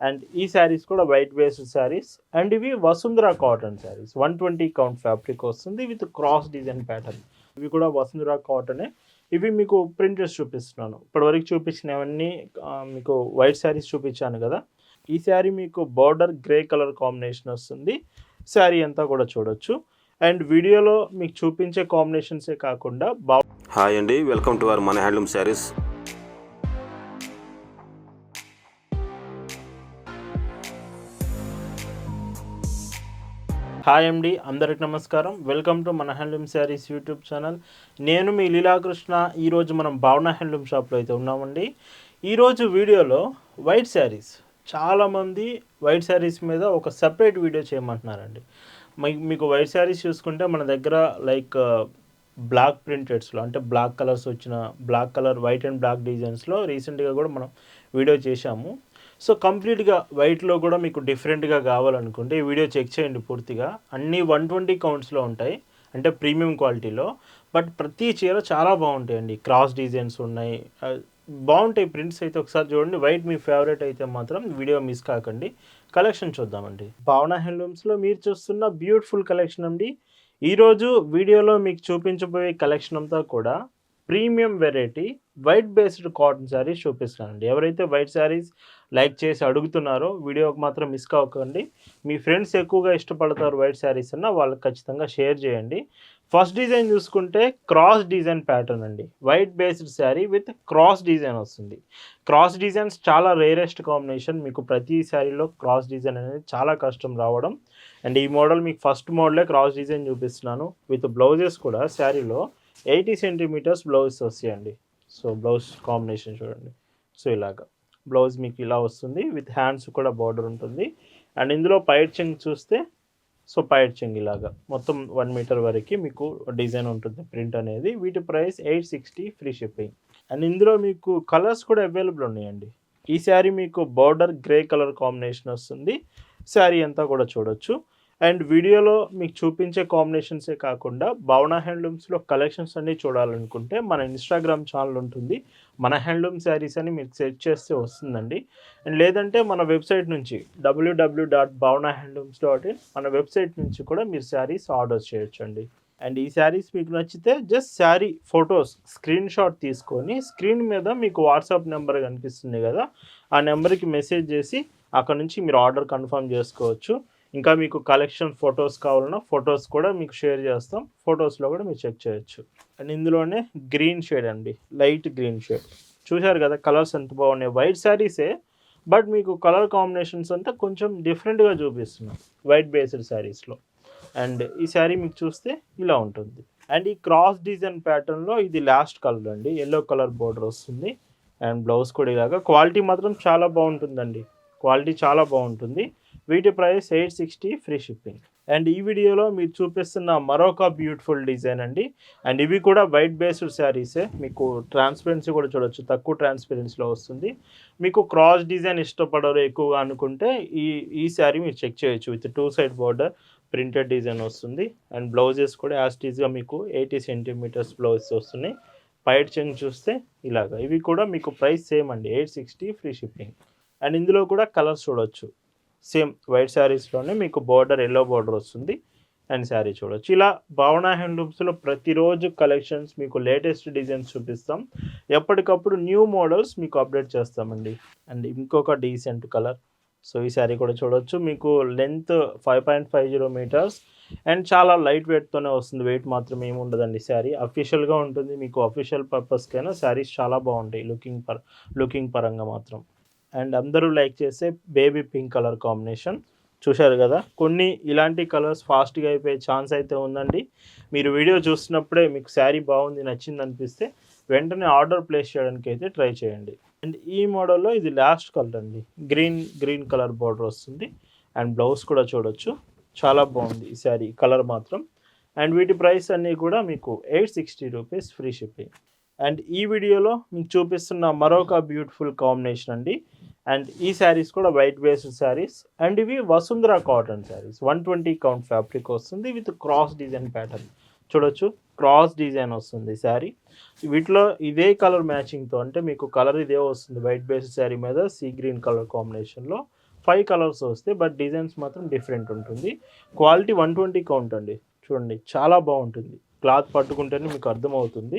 And ఈ శారీస్ కూడా white based saris and ఇవి Vasundhara cotton saris one twenty count fabric వస్తుంది విత్ క్రాస్ డిజైన్ ప్యాటర్న్ ఇవి కూడా వసుంధర కాటనే ఇవి మీకు ప్రింటెస్ చూపిస్తున్నాను. ఇప్పటివరకు చూపించినవన్నీ మీకు వైట్ శారీస్ చూపించాను కదా. ఈ శారీ మీకు బార్డర్ గ్రే కలర్ కాంబినేషన్ వస్తుంది. శారీ అంతా కూడా చూడొచ్చు. అండ్ వీడియోలో మీకు చూపించే కాంబినేషన్సే కాకుండా బా హాయ్ అండి వెల్కమ్ టు అవర్ మన హ్యాండ్లూమ్ శారీస్ హాయ్ అండి అందరికి నమస్కారం. వెల్కమ్ టు మన హ్యాండ్లూమ్ శారీస్ యూట్యూబ్ ఛానల్. నేను మీ లీలాకృష్ణ. ఈరోజు మనం భావన హ్యాండ్లూమ్ షాప్లో అయితే ఉన్నామండి. ఈరోజు వీడియోలో వైట్ శారీస్. చాలామంది వైట్ శారీస్ మీద ఒక సపరేట్ వీడియో చేయమంటున్నారండి. మీకు వైట్ శారీస్ చూసుకుంటే మన దగ్గర లైక్ బ్లాక్ ప్రింటెడ్స్లో అంటే బ్లాక్ కలర్స్ వచ్చిన black colour white and black డిజైన్స్లో రీసెంట్గా కూడా మనం వీడియో చేశాము. సో కంప్లీట్గా వైట్లో కూడా మీకు డిఫరెంట్గా కావాలనుకుంటే ఈ వీడియో చెక్ చేయండి పూర్తిగా. అన్నీ వన్ ట్వంటీ కౌంట్స్లో ఉంటాయి. అంటే ప్రీమియం క్వాలిటీలో. బట్ ప్రతి చీర చాలా బాగుంటాయండి. క్రాస్ డిజైన్స్ ఉన్నాయి. బాగుంటాయి ప్రింట్స్ అయితే ఒకసారి చూడండి. వైట్ మీ ఫేవరెట్ అయితే మాత్రం వీడియో మిస్ కాకండి. కలెక్షన్ చూద్దామండి. భావన హ్యాండ్లూమ్స్లో మీరు చూస్తున్న బ్యూటిఫుల్ కలెక్షన్ అండి. ఈరోజు వీడియోలో మీకు చూపించబోయే కలెక్షన్ అంతా కూడా premium variety white based cotton saris చూపిస్తానండి ఎవరైతే వైట్ శారీస్ లైక్ చేసి అడుగుతున్నారో. వీడియోకి మాత్రం మిస్ కాకండి. మీ ఫ్రెండ్స్ ఎక్కువగా ఇష్టపడతారు వైట్ శారీస్ అన్న వాళ్ళకి ఖచ్చితంగా షేర్ చేయండి. ఫస్ట్ డిజైన్ చూసుకుంటే క్రాస్ డిజైన్ ప్యాటర్న్ అండి. White based sari with cross design వస్తుంది. క్రాస్ డిజైన్స్ చాలా రేరెస్ట్ కాంబినేషన్. మీకు ప్రతి శారీలో క్రాస్ డిజైన్ అనేది చాలా కష్టం రావడం. అండ్ ఈ మోడల్ మీకు ఫస్ట్ మోడలే క్రాస్ డిజైన్ చూపిస్తున్నాను. విత్ బ్లౌజెస్ కూడా శారీలో ఎయిటీ సెంటీమీటర్స్ బ్లౌజ్ వస్తాయండి. సో బ్లౌజ్ కాంబినేషన్ చూడండి. సో ఇలాగా. బ్లౌజ్ మీకు ఇలా వస్తుంది. విత్ హ్యాండ్స్ కూడా బార్డర్ ఉంటుంది. అండ్ ఇందులో పైట్ చెంగ్ చూస్తే సో పైట్ చెంగ్ ఇలాగా. మొత్తం వన్ మీటర్ వరకు మీకు డిజైన్ ఉంటుంది ప్రింట్ అనేది. వీటి price eight sixty free shipping. And ఇందులో మీకు కలర్స్ కూడా అవైలబుల్ ఉన్నాయండి. ఈ శారీ మీకు బార్డర్ గ్రే కలర్ కాంబినేషన్ వస్తుంది. శారీ అంతా కూడా చూడొచ్చు. అండ్ వీడియోలో మీకు చూపించే కాంబినేషన్సే కాకుండా భవన హ్యాండ్లూమ్స్లో కలెక్షన్స్ అన్నీ చూడాలనుకుంటే మన ఇన్స్టాగ్రామ్ ఛానల్ ఉంటుంది. మన హ్యాండ్లూమ్ శారీస్ అని మీరు సెర్చ్ చేస్తే వస్తుందండి. అండ్ లేదంటే మన వెబ్సైట్ నుంచి WW dot Bhavana handlooms dot in మన వెబ్సైట్ నుంచి కూడా మీరు శారీస్ ఆర్డర్ చేయొచ్చండి. అండ్ ఈ శారీస్ మీకు నచ్చితే just sari photos screenshot తీసుకొని స్క్రీన్ మీద మీకు వాట్సాప్ నెంబర్ కనిపిస్తుంది కదా ఆ నెంబర్కి మెసేజ్ చేసి అక్కడ నుంచి మీరు ఆర్డర్ కన్ఫర్మ్ చేసుకోవచ్చు. ఇంకా మీకు కలెక్షన్ ఫొటోస్ కావాలన్నా ఫొటోస్ కూడా మీకు షేర్ చేస్తాం. ఫొటోస్లో కూడా మీరు చెక్ చేయొచ్చు. అండ్ ఇందులోనే గ్రీన్ షేడ్ అండి. లైట్ గ్రీన్ షేడ్ చూశారు కదా కలర్స్ ఎంత బాగున్నాయి. వైట్ శారీసే బట్ మీకు కలర్ కాంబినేషన్స్ అంతా కొంచెం డిఫరెంట్గా చూపిస్తున్నాం. వైట్ బేస్డ్ శారీస్లో అండ్ ఈ శారీ మీకు చూస్తే ఇలా ఉంటుంది. అండ్ ఈ క్రాస్ డిజైన్ ప్యాటర్న్లో ఇది లాస్ట్ కలర్ అండి. ఎల్లో కలర్ బోర్డర్ వస్తుంది. అండ్ బ్లౌజ్ కూడా ఇలాగా. క్వాలిటీ మాత్రం చాలా బాగుంటుందండి. క్వాలిటీ చాలా బాగుంటుంది. వీటి price eight sixty free shipping. And ఈ వీడియోలో మీరు చూపిస్తున్న మరొక బ్యూటిఫుల్ డిజైన్ అండి. అండ్ ఇవి కూడా వైట్ బేస్డ్ శారీసే మీకు ట్రాన్స్పరెన్సీ కూడా చూడొచ్చు. తక్కువ ట్రాన్స్పరెన్సీలో వస్తుంది. మీకు క్రాస్ డిజైన్ ఇష్టపడరు ఎక్కువగా అనుకుంటే ఈ ఈ శారీ మీరు చెక్ చేయొచ్చు. With two side border printed design వస్తుంది. అండ్ బ్లౌజెస్ కూడా యాస్టీజ్గా మీకు ఎయిటీ సెంటీమీటర్స్ బ్లౌజెస్ వస్తున్నాయి. పైట్ చెంగ్ చూస్తే ఇలాగా. ఇవి కూడా మీకు ప్రైస్ సేమ్ అండి. Eight sixty free shipping. And ఇందులో కూడా కలర్స్ చూడొచ్చు. సేమ్ వైట్ శారీస్లోనే మీకు బార్డర్ ఎల్లో బార్డర్ వస్తుంది. అండ్ శారీ చూడవచ్చు ఇలా భావన హ్యాండ్లూమ్స్లో ప్రతిరోజు కలెక్షన్స్ మీకు లేటెస్ట్ డిజైన్స్ చూపిస్తాం. ఎప్పటికప్పుడు న్యూ మోడల్స్ మీకు అప్డేట్ చేస్తామండి. అండ్ ఇంకొక డీసెంట్ కలర్ సో ఈ శారీ కూడా చూడవచ్చు మీకు length five point five zero metres and చాలా లైట్ వెయిట్తోనే వస్తుంది. వెయిట్ మాత్రం ఏమి ఉండదండి శారీ అఫీషియల్గా ఉంటుంది. మీకు అఫీషియల్ పర్పస్కైనా శారీస్ చాలా బాగుంటాయి. లుకింగ్ పర్ లుకింగ్ పరంగా మాత్రం. అండ్ అందరూ లైక్ చేసే బేబీ పింక్ కలర్ కాంబినేషన్. చూశారు కదా కొన్ని ఇలాంటి కలర్స్ ఫాస్ట్గా అయిపోయే ఛాన్స్ అయితే ఉందండి. మీరు వీడియో చూసినప్పుడే మీకు శారీ బాగుంది నచ్చింది అనిపిస్తే వెంటనే ఆర్డర్ ప్లేస్ చేయడానికి అయితే ట్రై చేయండి. అండ్ ఈ మోడల్లో ఇది లాస్ట్ కలర్ అండి. గ్రీన్ గ్రీన్ కలర్ బార్డర్ వస్తుంది. అండ్ బ్లౌజ్ కూడా చూడొచ్చు. చాలా బాగుంది ఈ శారీ కలర్ మాత్రం. అండ్ వీటి ప్రైస్ అన్నీ కూడా మీకు eight sixty rupees free shipping. And ఈ వీడియోలో మీకు చూపిస్తున్న మరొక బ్యూటిఫుల్ కాంబినేషన్ అండి. అండ్ ఈ శారీస్ కూడా వైట్ బేస్డ్ శారీస్ అండ్ ఇవి Vasundhara cotton saris one twenty count fabric వస్తుంది విత్ క్రాస్ డిజైన్ ప్యాటర్న్ చూడొచ్చు క్రాస్ డిజైన్ వస్తుంది శారీ వీటిలో ఇదే కలర్ మ్యాచింగ్తో అంటే మీకు కలర్ ఇదే వస్తుంది వైట్ బేస్డ్ శారీ మీద సీ గ్రీన్ కలర్ కాంబినేషన్లో ఫైవ్ కలర్స్ వస్తాయి బట్ డిజైన్స్ మాత్రం డిఫరెంట్ ఉంటుంది. క్వాలిటీ వన్ ట్వంటీ కౌంట్ అండి. చూడండి చాలా బాగుంటుంది. క్లాత్ పట్టుకుంటేనే మీకు అర్థమవుతుంది.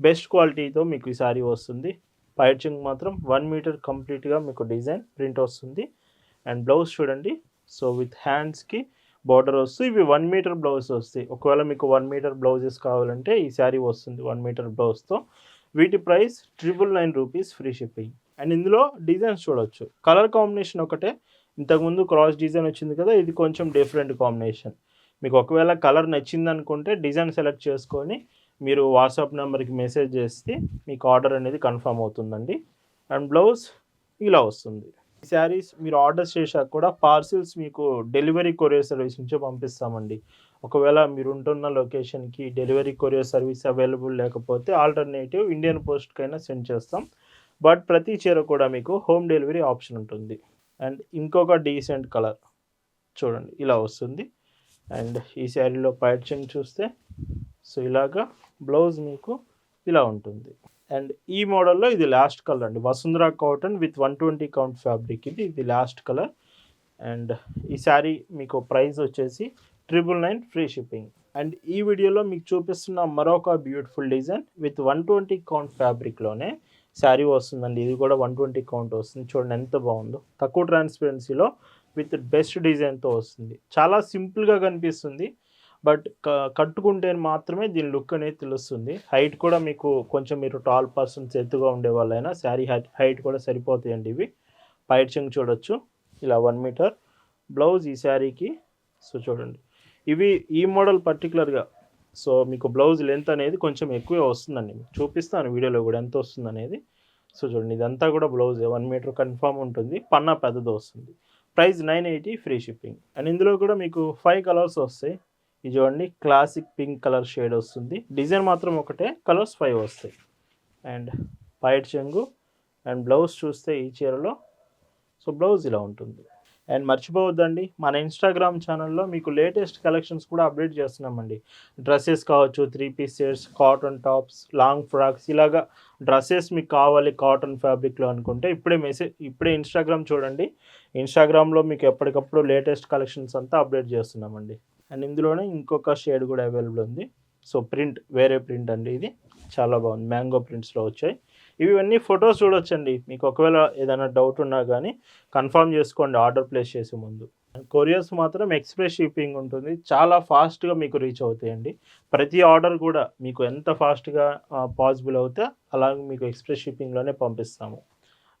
బెస్ట్ క్వాలిటీతో మీకు ఈ శారీ వస్తుంది. పైచింగ్ మాత్రం వన్ మీటర్ కంప్లీట్గా మీకు డిజైన్ ప్రింట్ వస్తుంది. అండ్ బ్లౌజ్ చూడండి. సో విత్ హ్యాండ్స్కి బార్డర్ వస్తుంది. ఇవి వన్ మీటర్ బ్లౌజ్ వస్తాయి. ఒకవేళ మీకు వన్ మీటర్ బ్లౌజెస్ కావాలంటే ఈ శారీ వస్తుంది వన్ మీటర్ బ్లౌజ్తో వీటి price triple nine rupees free shipping. And ఇందులో డిజైన్స్ చూడొచ్చు. కలర్ కాంబినేషన్ ఒకటే. ఇంతకుముందు క్రాస్ డిజైన్ వచ్చింది కదా ఇది కొంచెం డిఫరెంట్ కాంబినేషన్. మీకు ఒకవేళ కలర్ నచ్చింది అనుకుంటే డిజైన్ సెలెక్ట్ చేసుకొని మీరు వాట్సాప్ నెంబర్కి మెసేజ్ చేస్తే మీకు ఆర్డర్ అనేది కన్ఫర్మ్ అవుతుందండి. అండ్ బ్లౌజ్ ఇలా వస్తుంది. ఈ శారీస్ మీరు ఆర్డర్ చేశాక కూడా పార్సిల్స్ మీకు డెలివరీ కొరియర్ సర్వీస్ నుంచే పంపిస్తామండి. ఒకవేళ మీరు ఉంటున్న లొకేషన్కి డెలివరీ కొరియర్ సర్వీస్ అవైలబుల్ లేకపోతే ఆల్టర్నేటివ్ ఇండియన్ పోస్ట్కైనా సెండ్ చేస్తాం. బట్ ప్రతి చీర కూడా మీకు హోమ్ డెలివరీ ఆప్షన్ ఉంటుంది. అండ్ ఇంకొక డీసెంట్ కలర్ చూడండి ఇలా వస్తుంది. అండ్ ఈ శారీలో ప్యాచింగ్ చూస్తే సో ఇలాగా బ్లౌజ్ మీకు ఇలా ఉంటుంది. అండ్ ఈ మోడల్లో ఇది లాస్ట్ కలర్ అండి. Vasundhara cotton with one twenty count fabric ఇది. ఇది లాస్ట్ కలర్. అండ్ ఈ శారీ మీకు ప్రైస్ వచ్చేసి triple nine free shipping. And ఈ వీడియోలో మీకు చూపిస్తున్న మరొక beautiful design with one twenty count ఫ్యాబ్రిక్లోనే sari వస్తుందండి. ఇది కూడా వన్ ట్వంటీ కౌంట్ వస్తుంది. చూడండి ఎంత బాగుందో. తక్కువ ట్రాన్స్పరెన్సీలో విత్ బెస్ట్ డిజైన్తో వస్తుంది. చాలా సింపుల్గా కనిపిస్తుంది. బట్ కట్టుకుంటే మాత్రమే దీని లుక్ అనేది తెలుస్తుంది. హైట్ కూడా మీకు కొంచెం మీరు టాల్ పర్సన్స్ ఎత్తుగా ఉండే వాళ్ళైనా శారీ హైట్ హైట్ కూడా సరిపోతాయండి ఇవి. పైచింగ్ చూడొచ్చు. ఇలా వన్ మీటర్ బ్లౌజ్ ఈ శారీకి సో చూడండి. ఇవి ఈ మోడల్ పర్టికులర్గా సో మీకు బ్లౌజ్ లెంత్ అనేది కొంచెం ఎక్కువే వస్తుందండి. చూపిస్తాను వీడియోలో కూడా ఎంత వస్తుంది అనేది సో చూడండి ఇదంతా కూడా బ్లౌజ్ వన్ మీటర్ కన్ఫామ్ ఉంటుంది. పన్నా పెద్దది వస్తుంది. Price nine eighty free shipping and ఇందులో కూడా మీకు ఫైవ్ కలర్స్ వస్తాయి. ఇది చూడండి క్లాసిక్ పింక్ కలర్ షేడ్ వస్తుంది. డిజైన్ మాత్రం ఒకటే కలర్స్ ఫైవ్ వస్తాయి. అండ్ పైట్ చెంగు అండ్ బ్లౌజ్ చూస్తే ఈ చీరలో సో బ్లౌజ్ ఇలా ఉంటుంది. అండ్ మర్చిపోవద్దండి మన ఇన్స్టాగ్రామ్ ఛానల్లో మీకు లేటెస్ట్ కలెక్షన్స్ కూడా అప్డేట్ చేస్తున్నామండి. డ్రెస్సెస్ కావచ్చు three piece sets cotton tops long frocks ఇలాగా డ్రెస్సెస్ మీకు కావాలి కాటన్ ఫ్యాబ్రిక్లో అనుకుంటే ఇప్పుడే మెసేజ్ ఇప్పుడే ఇన్స్టాగ్రామ్ చూడండి. ఇన్స్టాగ్రామ్లో మీకు ఎప్పటికప్పుడు లేటెస్ట్ కలెక్షన్స్ అంతా అప్డేట్ చేస్తున్నామండి. అండ్ ఇందులోనే ఇంకొక షేడ్ కూడా అవైలబుల్ ఉంది. సో ప్రింట్ వేరే ప్రింట్ అండి ఇది. చాలా బాగుంది. మ్యాంగో ప్రింట్స్లో వచ్చాయి. ఇవన్నీ ఫొటోస్ చూడొచ్చండి. మీకు ఒకవేళ ఏదైనా డౌట్ ఉన్నా కానీ కన్ఫర్మ్ చేసుకోండి. ఆర్డర్ ప్లేస్ చేసే ముందు. కొరియర్స్ మాత్రం ఎక్స్ప్రెస్ షిప్పింగ్ ఉంటుంది. చాలా ఫాస్ట్గా మీకు రీచ్ అవుతాయండి. ప్రతి ఆర్డర్ కూడా మీకు ఎంత ఫాస్ట్గా పాసిబుల్ అవుతే అలాగే మీకు ఎక్స్ప్రెస్ షిప్పింగ్లోనే పంపిస్తాము.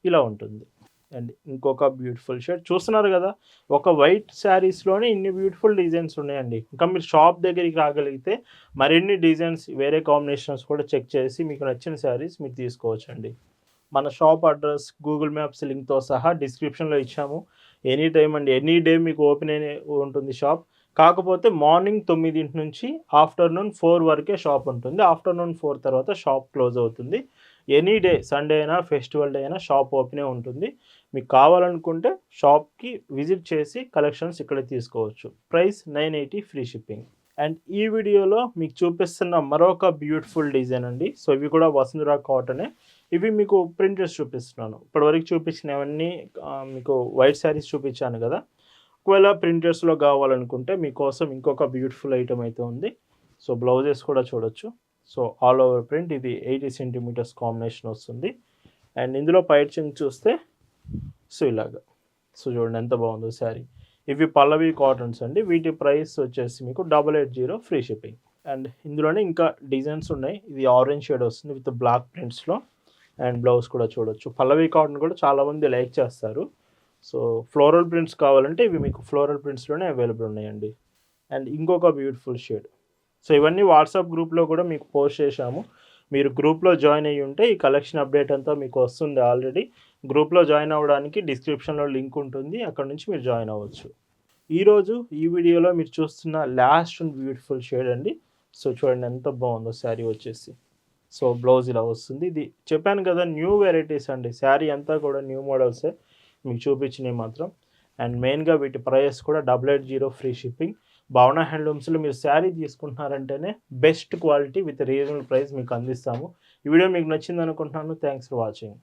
ఇలా ఉంటుంది. అండ్ ఇంకొక బ్యూటిఫుల్ షర్ట్ చూస్తున్నారు కదా ఒక వైట్ శారీస్లోనే ఇన్ని బ్యూటిఫుల్ డిజైన్స్ ఉన్నాయండి. ఇంకా మీరు షాప్ దగ్గరికి రాగలిగితే మరిన్ని డిజైన్స్ వేరే కాంబినేషన్స్ కూడా చెక్ చేసి మీకు నచ్చిన శారీస్ మీరు తీసుకోవచ్చండి. మన షాప్ అడ్రస్ గూగుల్ మ్యాప్స్ లింక్తో సహా డిస్క్రిప్షన్లో ఇచ్చాము. ఎనీ టైం అండి ఎనీ డే మీకు ఓపెన్ అయిన ఉంటుంది షాప్ కాకపోతే మార్నింగ్ తొమ్మిదింటి నుంచి ఆఫ్టర్నూన్ ఫోర్ వరకే షాప్ ఉంటుంది. ఆఫ్టర్నూన్ ఫోర్ తర్వాత షాప్ క్లోజ్ అవుతుంది. ఎనీ డే సండే అయినా ఫెస్టివల్ డే అయినా షాప్ ఓపెనే ఉంటుంది. మీకు కావాలనుకుంటే షాప్కి విజిట్ చేసి కలెక్షన్స్ ఇక్కడ తీసుకోవచ్చు. Price nine eighty free shipping. And ఈ వీడియోలో మీకు చూపిస్తున్న మరొక బ్యూటిఫుల్ డిజైన్ అండి. సో ఇవి కూడా వసుంధరా కాటనే. ఇవి మీకు ప్రింటెస్ చూపిస్తున్నాను. ఇప్పటివరకు చూపించినవన్నీ మీకు వైట్ శారీస్ చూపించాను కదా. ఒకవేళ ప్రింటర్స్లో కావాలనుకుంటే మీకోసం ఇంకొక బ్యూటిఫుల్ ఐటమ్ అయితే ఉంది. సో బ్లౌజెస్ కూడా చూడొచ్చు. సో ఆల్ ఓవర్ ప్రింట్ ఇది ఎయిటీ సెంటీమీటర్స్ కాంబినేషన్ వస్తుంది. అండ్ ఇందులో పైచింగ్ చూస్తే సో ఇలాగా. సో చూడండి ఎంత బాగుందో శారీ. ఇవి పల్లవి కాటన్స్ అండి. వీటి ప్రైస్ వచ్చేసి మీకు double eight zero free shipping and ఇందులోనే ఇంకా డిజైన్స్ ఉన్నాయి. ఇది ఆరెంజ్ షేడ్ వస్తుంది విత్ బ్లాక్ ప్రింట్స్లో అండ్ బ్లౌజ్ కూడా చూడొచ్చు. పల్లవి కాటన్ కూడా చాలామంది లైక్ చేస్తారు. సో ఫ్లోరల్ ప్రింట్స్ కావాలంటే ఇవి మీకు ఫ్లోరల్ ప్రింట్స్లోనే అవైలబుల్ ఉన్నాయండి. అండ్ ఇంకొక బ్యూటిఫుల్ షేడ్. సో ఇవన్నీ వాట్సాప్ గ్రూప్లో కూడా మీకు పోస్ట్ చేశాము. మీరు గ్రూప్లో జాయిన్ అయ్యి ఉంటే ఈ కలెక్షన్ అప్డేట్ అంతా మీకు వస్తుంది ఆల్రెడీ. గ్రూప్లో జాయిన్ అవ్వడానికి డిస్క్రిప్షన్లో లింక్ ఉంటుంది. అక్కడ నుంచి మీరు జాయిన్ అవ్వచ్చు. ఈరోజు ఈ వీడియోలో మీరు చూస్తున్న లాస్ట్ అండ్ బ్యూటిఫుల్ షేడ్ అండి. సో చూడండి ఎంత బాగుందో శారీ వచ్చేసి. సో బ్లౌజ్ ఇలా వస్తుంది. ఇది చెప్పాను కదా న్యూ వెరైటీస్ అండి. శారీ అంతా కూడా న్యూ మోడల్సే. మీకు చూపించినవి మాత్రం. అండ్ మెయిన్గా వీటి ప్రైస్ కూడా double eight zero free shipping. Bhavana హ్యాండ్లూమ్స్లో మీరు sari తీసుకుంటున్నారంటేనే best quality with reasonable price మీకు అందిస్తాము. ఈ వీడియో మీకు నచ్చింది అనుకుంటున్నాను థ్యాంక్స్ ఫర్ వాచింగ్.